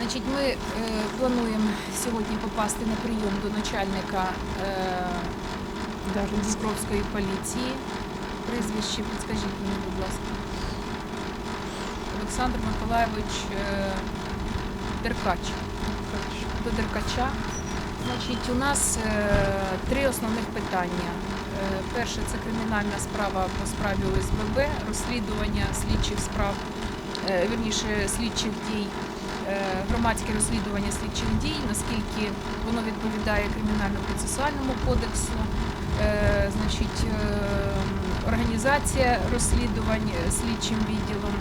Значить, ми е, плануємо сьогодні попасти на прийом до начальника е, Дніпровської поліції. Прізвище, підскажіть мені, будь ласка. Олександр Миколайович е, Деркач. До Деркача. Значить, у нас е, три основних питання. Е, перше це кримінальна справа по справі ОСББ, розслідування слідчих справ, е, вірніше слідчих дій, громадське розслідування слідчих дій, наскільки воно відповідає кримінально-процесуальному кодексу. Е, Значить, е, організація розслідувань е, слідчим відділом.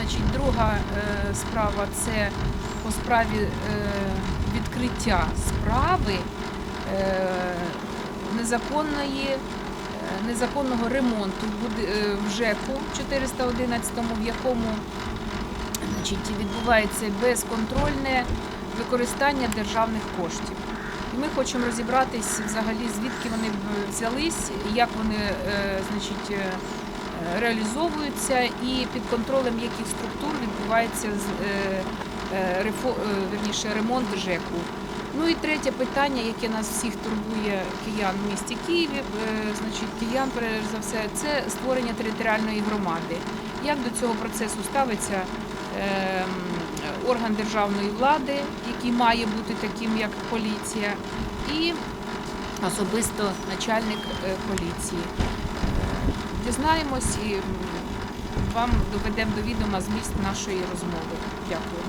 Значить, друга е, справа це по справі е, відкриття справи е, незаконної, е, незаконного ремонту е, в ЖЕКу 411, в якому значить, відбувається безконтрольне використання державних коштів. І ми хочемо розібратись взагалі, звідки вони взялись, як вони е, значить, е, реалізовуються і під контролем яких структур відбувається е, е, е, вірніше, ремонт ЖЕКу. Ну і третє питання, яке нас всіх турбує киян в місті Києві, значить, киян, перш за все, це створення територіальної громади. Як до цього процесу ставиться орган державної влади, який має бути таким, як поліція, і особисто начальник е, поліції. Е, Дізнаємось і вам доведемо до відома зміст нашої розмови. Дякую.